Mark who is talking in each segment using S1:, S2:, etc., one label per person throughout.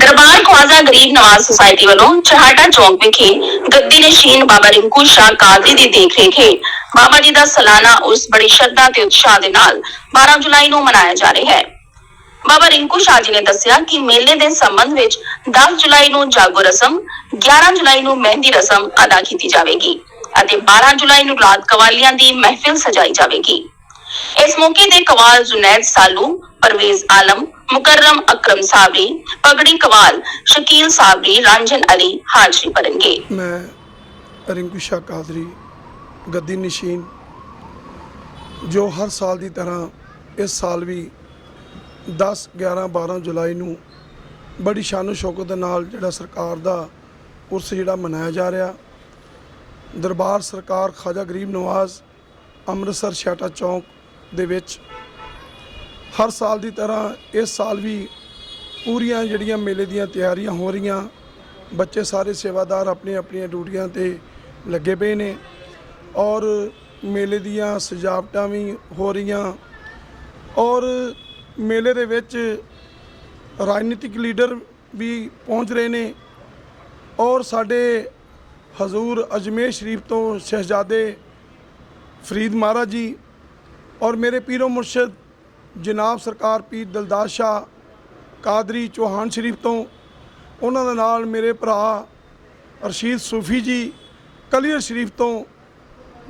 S1: ਦਰਬਾਰ ਖਵਾਜਾ ਗਰੀਬ ਨਵਾਜ਼ ਸੁਸਾਇਟੀ ਵੱਲੋਂ ਚਹਾਟਾ ਚੌਕ ਵਿਖੇ ਗੱਦੀ ਨਸ਼ੀਨ ਬਾਬਾ ਰਿੰਕੂ ਸ਼ਾਹ ਕਾਦਰੀ ਦੀ ਦੇਖਰੇਖ ਹੇਠ ਬਾਬਾ ਜੀ ਦਾ ਸਾਲਾਨਾ ਉਰਸ ਬੜੀ ਸ਼ਰਧਾ ਤੇ ਉਤਸ਼ਾਹ ਦੇ ਨਾਲ 12 ਜੁਲਾਈ ਨੂੰ ਮਨਾਇਆ ਜਾ ਰਿਹਾ ਹੈ। ਬਾਬਾ ਰਿੰਕੂ ਸ਼ਾਹ ਜੀ ਨੇ ਦੱਸਿਆ ਕਿ ਮੇਲੇ ਦੇ ਸੰਬੰਧ ਵਿੱਚ 10 ਜੁਲਾਈ ਨੂੰ ਜਾਗੋ ਰਸਮ 11 ਜੁਲਾਈ ਨੂੰ ਮਹਿੰਦੀ ਰਸਮ ਅਦਾ ਕੀਤੀ ਜਾਵੇਗੀ ਅਤੇ 12 ਜੁਲਾਈ ਨੂੰ ਰਾਤ ਕਵਾਲੀਆਂ ਦੀ ਮਹਿਫਿਲ ਸਜਾਈ ਜਾਵੇਗੀ। ਇਸ ਮੌਕੇ ਤੇ ਕਵਾਲ ਜੁਨੈਦ ਸਾਲੂ ਪਰਵੇਜ਼ ਆਲਮ, ਮੁਕਰਰਮ ਅਕਰਮ ਸਾਬਰੀ, ਪਗੜੀ ਕਵਾਲ, ਸ਼ਕੀਲ ਸਾਬਰੀ ਰਾਂਝਨ ਅਲੀ ਹਾਜ਼ਰੀ ਭਰਨਗੇ।
S2: ਮੈਂ ਰਿੰਕੂ ਸ਼ਾਹ ਕਾਦਰੀ, ਗੱਦੀ ਨਸ਼ੀਨ, ਜੋ ਹਰ ਸਾਲ ਦੀ ਤਰ੍ਹਾਂ ਇਸ ਸਾਲ ਵੀ 10 11 12 ਜੁਲਾਈ ਨੂੰ ਬੜੀ ਸ਼ਾਨੋ ਸ਼ੌਕਤ ਦੇ ਨਾਲ ਜਿਹੜਾ ਸਰਕਾਰ ਦਾ ਉਰਸ ਜਿਹੜਾ ਮਨਾਇਆ ਜਾ ਰਿਹਾ, ਦਰਬਾਰ ਸਰਕਾਰ ਖਾਜਾ ਗਰੀਬ ਨਵਾਜ਼ ਅੰਮ੍ਰਿਤਸਰ ਛਾਟਾ ਚੌਂਕ ਦੇ ਵਿੱਚ ਹਰ ਸਾਲ ਦੀ ਤਰ੍ਹਾਂ ਇਸ ਸਾਲ ਵੀ ਪੂਰੀਆਂ ਜਿਹੜੀਆਂ ਮੇਲੇ ਦੀਆਂ ਤਿਆਰੀਆਂ ਹੋ ਰਹੀਆਂ, ਬੱਚੇ ਸਾਰੇ ਸੇਵਾਦਾਰ ਆਪਣੀਆਂ ਆਪਣੀਆਂ ਡਿਊਟੀਆਂ ਤੇ ਲੱਗੇ ਪਏ ਨੇ ਔਰ ਮੇਲੇ ਦੀਆਂ ਸਜਾਵਟਾਂ ਵੀ ਹੋ ਰਹੀਆਂ ਔਰ ਮੇਲੇ ਦੇ ਵਿੱਚ ਰਾਜਨੀਤਿਕ ਲੀਡਰ ਵੀ ਪਹੁੰਚ ਰਹੇ ਨੇ ਔਰ ਸਾਡੇ ਹਜ਼ੂਰ ਅਜਮੇਰ ਸ਼ਰੀਫ ਤੋਂ ਸ਼ਹਿਜ਼ਾਦੇ ਫਰੀਦ ਮਹਾਰਾਜ ਜੀ ਔਰ ਮੇਰੇ ਪੀਰੋ ਮੁਰਸ਼ਿਦ ਜਨਾਬ ਸਰਕਾਰ ਪੀਰ ਦਲਦਾਰ ਸ਼ਾਹ ਕਾਦਰੀ ਚੌਹਾਨ ਸ਼ਰੀਫ ਤੋਂ, ਉਹਨਾਂ ਦੇ ਨਾਲ ਮੇਰੇ ਭਰਾ ਰਸ਼ੀਦ ਸੂਫੀ ਜੀ ਕਲੀਅਰ ਸ਼ਰੀਫ ਤੋਂ,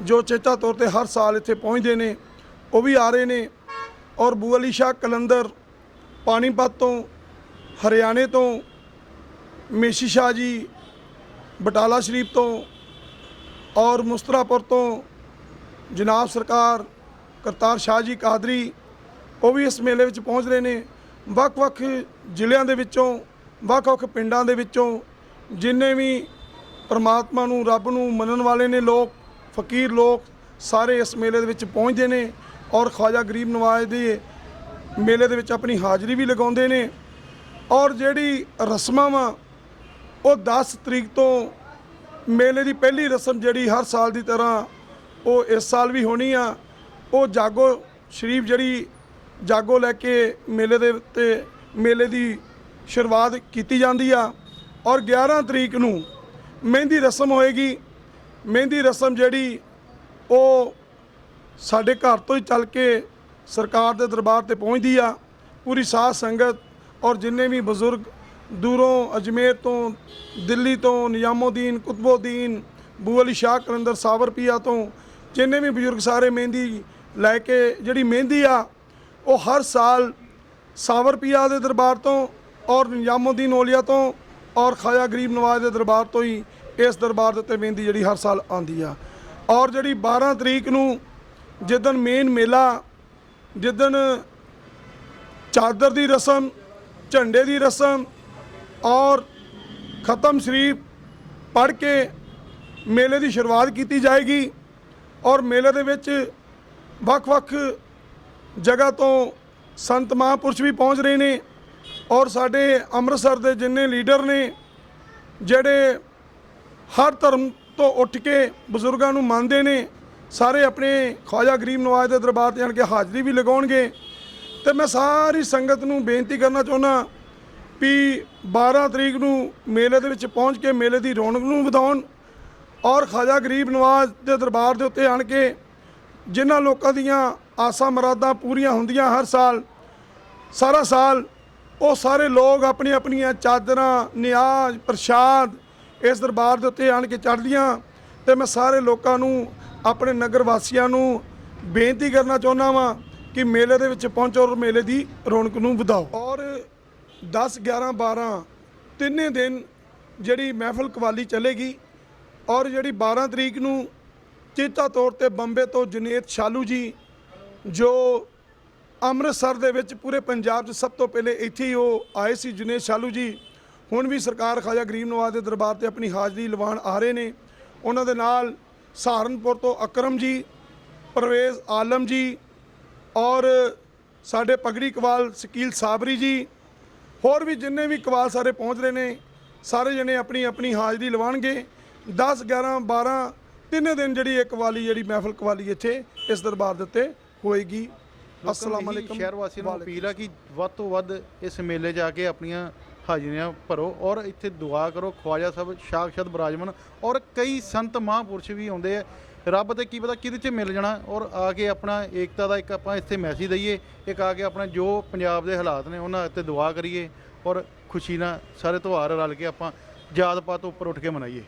S2: ਜੋ ਚੇਚਾ ਤੌਰ ਤੇ ਹਰ ਸਾਲ ਇੱਥੇ ਪਹੁੰਚਦੇ ਨੇ, ਉਹ ਵੀ ਆ ਰਹੇ ਨੇ। ਔਰ ਬੂ ਅਲੀ ਸ਼ਾਹ ਕਲੰਦਰ, ਪਾਣੀਪਤ ਤੋਂ, ਹਰਿਆਣੇ ਤੋਂ, ਮੇਸ਼ੀ ਸ਼ਾਹ ਜੀ ਬਟਾਲਾ ਸ਼ਰੀਫ ਤੋਂ, ਔਰ ਮੁਸਤਰਾਪੁਰ ਤੋਂ ਜਨਾਬ ਸਰਕਾਰ ਕਰਤਾਰ ਸ਼ਾਹ ਜੀ ਕਾਦਰੀ ਉਹ ਵੀ ਇਸ ਮੇਲੇ ਵਿੱਚ ਪਹੁੰਚ ਰਹੇ ਨੇ। ਵੱਖ-ਵੱਖ ਜ਼ਿਲ੍ਹਿਆਂ ਦੇ ਵਿੱਚੋਂ, ਵੱਖ-ਵੱਖ ਪਿੰਡਾਂ ਦੇ ਵਿੱਚੋਂ ਜਿੰਨੇ ਵੀ ਪਰਮਾਤਮਾ ਨੂੰ, ਰੱਬ ਨੂੰ ਮੰਨਣ ਵਾਲੇ ਨੇ ਲੋਕ, ਫਕੀਰ ਲੋਕ, ਸਾਰੇ ਇਸ ਮੇਲੇ ਦੇ ਵਿੱਚ ਪਹੁੰਚਦੇ ਨੇ ਔਰ ਖਵਾਜਾ ਗਰੀਬ ਨਵਾਜ਼ ਦੇ ਮੇਲੇ ਦੇ ਵਿੱਚ ਆਪਣੀ ਹਾਜ਼ਰੀ ਵੀ ਲਗਾਉਂਦੇ ਨੇ ਔਰ ਜਿਹੜੀ ਰਸਮਾਂ ਵਾ, ਉਹ 10 ਤਰੀਕ ਤੋਂ ਮੇਲੇ ਦੀ ਪਹਿਲੀ ਰਸਮ ਜਿਹੜੀ ਹਰ ਸਾਲ ਦੀ ਤਰ੍ਹਾਂ ਉਹ ਇਸ ਸਾਲ ਵੀ ਹੋਣੀ ਆ, ਉਹ ਜਾਗੋ ਸ਼ਰੀਫ ਜਿਹੜੀ ਜਾਗੋ ਲੈ ਕੇ ਮੇਲੇ ਦੇ ਉੱਤੇ ਮੇਲੇ ਦੀ ਸ਼ੁਰੂਆਤ ਕੀਤੀ ਜਾਂਦੀ ਆ ਔਰ 11 ਤਰੀਕ ਨੂੰ ਮਹਿੰਦੀ ਰਸਮ ਹੋਏਗੀ। ਮਹਿੰਦੀ ਰਸਮ ਜਿਹੜੀ ਉਹ ਸਾਡੇ ਘਰ ਤੋਂ ਹੀ ਚੱਲ ਕੇ ਸਰਕਾਰ ਦੇ ਦਰਬਾਰ ਤੇ ਪਹੁੰਚਦੀ ਆ। ਪੂਰੀ ਸਾਧ ਸੰਗਤ ਔਰ ਜਿੰਨੇ ਵੀ ਬਜ਼ੁਰਗ ਦੂਰੋਂ ਅਜਮੇਰ ਤੋਂ, ਦਿੱਲੀ ਤੋਂ ਨਿਜ਼ਾਮੁਦੀਨ ਕੁਤਬੁਦੀਨ ਬੂ ਅਲੀ ਸ਼ਾਹ ਕਲੰਦਰ ਸਾਵਰਪੀਆ ਤੋਂ ਜਿੰਨੇ ਵੀ ਬਜ਼ੁਰਗ ਸਾਰੇ ਮਹਿੰਦੀ ਲੈ ਕੇ ਜਿਹੜੀ ਮਹਿੰਦੀ ਆ ਉਹ ਹਰ ਸਾਲ ਸਾਵਰਪੀਆ ਦੇ ਦਰਬਾਰ ਤੋਂ ਔਰ ਨਿਜ਼ਾਮੁਦੀਨ ਔਲੀਆ ਤੋਂ ਔਰ ਖਾਜਾ ਗਰੀਬ ਨਵਾਜ਼ ਦੇ ਦਰਬਾਰ ਤੋਂ ਹੀ ਇਸ ਦਰਬਾਰ ਦੇ ਉੱਤੇ ਮਹਿੰਦੀ ਜਿਹੜੀ ਹਰ ਸਾਲ ਆਉਂਦੀ ਆ। ਔਰ ਜਿਹੜੀ 12 ਤਰੀਕ ਨੂੰ ਜਿੱਦਣ ਮੇਨ ਮੇਲਾ, ਜਿੱਦਣ ਚਾਦਰ ਦੀ ਰਸਮ, ਝੰਡੇ ਦੀ ਰਸਮ ਔਰ ਖਤਮ ਸ਼ਰੀਫ ਪੜ੍ਹ ਕੇ ਮੇਲੇ ਦੀ ਸ਼ੁਰੂਆਤ ਕੀਤੀ ਜਾਏਗੀ ਔਰ ਮੇਲੇ ਦੇ ਵਿੱਚ ਵੱਖ-ਵੱਖ ਜਗ੍ਹਾ ਤੋਂ ਸੰਤ ਮਹਾਂਪੁਰਸ਼ ਵੀ ਪਹੁੰਚ ਰਹੇ ਨੇ ਔਰ ਸਾਡੇ ਅੰਮ੍ਰਿਤਸਰ ਦੇ ਜਿੰਨੇ ਲੀਡਰ ਨੇ, ਜਿਹੜੇ ਹਰ ਧਰਮ ਤੋਂ ਉੱਠ ਕੇ ਬਜ਼ੁਰਗਾਂ ਨੂੰ ਮੰਨਦੇ ਨੇ, ਸਾਰੇ ਆਪਣੇ ਖਵਾਜਾ ਗਰੀਬ ਨਵਾਜ਼ ਦੇ ਦਰਬਾਰ ਤੇ ਆਣ ਕੇ ਹਾਜ਼ਰੀ ਵੀ ਲਗਾਉਣਗੇ। ਤੇ ਮੈਂ ਸਾਰੀ ਸੰਗਤ ਨੂੰ ਬੇਨਤੀ ਕਰਨਾ ਚਾਹੁੰਦਾ ਵੀ 12 ਤਰੀਕ ਨੂੰ ਮੇਲੇ ਦੇ ਵਿੱਚ ਪਹੁੰਚ ਕੇ ਮੇਲੇ ਦੀ ਰੌਣਕ ਨੂੰ ਵਧਾਉਣ ਔਰ ਖਵਾਜਾ ਗਰੀਬ ਨਵਾਜ਼ ਦੇ ਦਰਬਾਰ ਦੇ ਉੱਤੇ ਆਣ ਕੇ ਜਿਨ੍ਹਾਂ ਲੋਕਾਂ ਦੀਆਂ ਆਸਾਂ ਮਰਾਦਾਂ ਪੂਰੀਆਂ ਹੁੰਦੀਆਂ ਹਰ ਸਾਲ, ਸਾਰਾ ਸਾਲ ਉਹ ਸਾਰੇ ਲੋਕ ਆਪਣੀ ਆਪਣੀਆਂ ਚਾਦਰਾਂ, ਨਿਆਜ਼, ਪ੍ਰਸ਼ਾਦ ਇਸ ਦਰਬਾਰ ਦੇ ਉੱਤੇ ਆਣ ਕੇ ਚੜ੍ਹਦੀਆਂ ਤੇ ਮੈਂ ਸਾਰੇ ਲੋਕਾਂ ਨੂੰ, ਆਪਣੇ ਨਗਰ ਵਾਸੀਆਂ ਨੂੰ ਬੇਨਤੀ ਕਰਨਾ ਚਾਹੁੰਦਾ ਵਾਂ ਕਿ ਮੇਲੇ ਦੇ ਵਿੱਚ ਪਹੁੰਚੋ ਔਰ ਮੇਲੇ ਦੀ ਰੌਣਕ ਨੂੰ ਵਧਾਓ। ਔਰ 10 11 12 ਤਿੰਨੇ ਦਿਨ ਜਿਹੜੀ ਮਹਿਫਲ ਕਵਾਲੀ ਚੱਲੇਗੀ ਔਰ ਜਿਹੜੀ 12 ਤਰੀਕ ਨੂੰ ਚੇਤਾ ਤੌਰ ਤੇ ਬੰਬੇ ਤੋਂ ਜਨੇਤ ਸ਼ਾਲੂ ਜੀ, ਜੋ ਅੰਮ੍ਰਿਤਸਰ ਦੇ ਵਿੱਚ ਪੂਰੇ ਪੰਜਾਬ 'ਚ ਸਭ ਤੋਂ ਪਹਿਲੇ ਇੱਥੇ ਹੀ ਉਹ ਆਏ ਸੀ ਜੁਨੇਦ ਸ਼ਾਲੂ ਜੀ। ਹੁਣ ਵੀ ਸਰਕਾਰ ਖਾਜਾ ਗਰੀਬ ਨਵਾਜ਼ ਦੇ ਦਰਬਾਰ ਤੇ ਆਪਣੀ ਹਾਜ਼ਰੀ ਲਵਾਉਣ ਆ ਰਹੇ ਨੇ। ਉਹਨਾਂ ਦੇ ਨਾਲ ਸਹਾਰਨਪੁਰ ਤੋਂ ਅਕਰਮ ਜੀ, ਪਰਵੇਜ਼ ਆਲਮ ਜੀ ਔਰ ਸਾਡੇ ਪਗੜੀ ਕਵਾਲ ਸਕੀਲ ਸਾਬਰੀ ਜੀ। ਹੋਰ ਵੀ ਜਿੰਨੇ ਵੀ ਕਵਾਲ ਸਾਰੇ ਪਹੁੰਚ ਰਹੇ ਨੇ, ਸਾਰੇ ਜਣੇ ਆਪਣੀ ਆਪਣੀ ਹਾਜ਼ਰੀ ਲਵਾਉਣਗੇ। 10 11 12 ਤਿੰਨੇ ਦਿਨ ਜਿਹੜੀ ਇਹ ਕਵਾਲੀ ਜਿਹੜੀ ਮਹਿਫਲ ਕਵਾਲੀ ਇੱਥੇ ਇਸ ਦਰਬਾਰ ਦੇ ਉੱਤੇ ਹੋਏਗੀ। ਅਸਲਾਮ ਅਲੈਕਮ।
S3: ਸ਼ਹਿਰ ਵਾਸੀਆਂ ਨੂੰ ਅਪੀਲ ਆ ਕਿ ਵੱਧ ਤੋਂ ਵੱਧ ਇਸ ਮੇਲੇ ਜਾ ਕੇ ਆਪਣੀਆਂ ਹਾਜ਼ਰੀਆਂ ਭਰੋ ਔਰ ਇੱਥੇ ਦੁਆ ਕਰੋ ਖਵਾਜਾ ਸਾਹਿਬ ਸਾਖਸ਼ਾਤ ਬਰਾਜਮਨ ਔਰ ਕਈ ਸੰਤ ਮਹਾਂਪੁਰਸ਼ ਵੀ ਆਉਂਦੇ ਆ। ਰੱਬ ਤੇ ਕੀ ਪਤਾ ਕਿਹਦੇ 'ਚ ਮਿਲ ਜਾਣਾ ਔਰ ਆ ਕੇ ਆਪਣਾ ਏਕਤਾ ਦਾ ਇੱਕ ਆਪਾਂ ਇੱਥੇ ਮੈਸੇਜ ਦਈਏ ਇੱਕ ਆ ਕੇ ਆਪਣਾ ਜੋ ਪੰਜਾਬ ਦੇ ਹਾਲਾਤ ਨੇ ਉਹਨਾਂ ਉੱਤੇ ਦੁਆ ਕਰੀਏ ਔਰ ਖੁਸ਼ੀ ਨਾਲ ਸਾਰੇ ਤਿਉਹਾਰ ਰਲ ਕੇ ਆਪਾਂ ਜਾਤ ਪਾਤ ਉੱਪਰ ਉੱਠ ਕੇ ਮਨਾਈਏ।